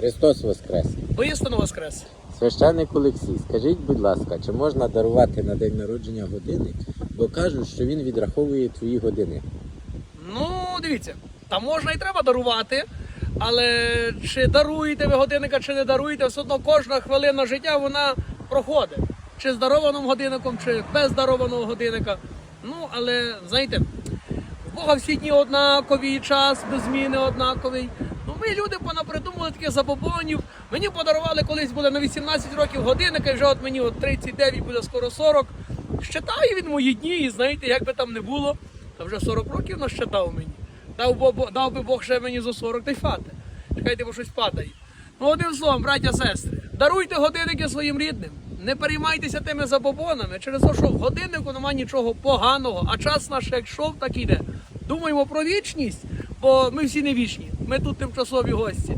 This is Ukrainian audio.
Христос Воскрес! Воістину воскрес. Священник Олексій, скажіть, будь ласка, чи можна дарувати на день народження годинник? Бо кажуть, що він відраховує твої години. Ну, дивіться, там можна і треба дарувати, але чи даруєте ви годинника, чи не даруєте, все одно кожна хвилина життя вона проходить. Чи з дарованим годинником, чи без дарованого годинника. Ну, але знаєте, Бога всі дні однакові, час без зміни однаковий. Ну, ми люди понапридумували таких забобонів. Мені подарували колись були на 18 років годинника, і вже от мені от 39 буде скоро 40. Щитає він мої дні, і знаєте, як би там не було, та вже 40 років нащитав мені. Дав, бо, дав би Бог ще мені за 40 та й фати. Чекайте, бо щось падає. Ну, одним словом, браття, сестри, даруйте годинники своїм рідним. Не переймайтеся тими забобонами через те, що в годиннику немає нічого поганого, а час наш як йшов, так і йде. Думаємо про вічність, бо ми всі не вічні. Ми тут тимчасові гості.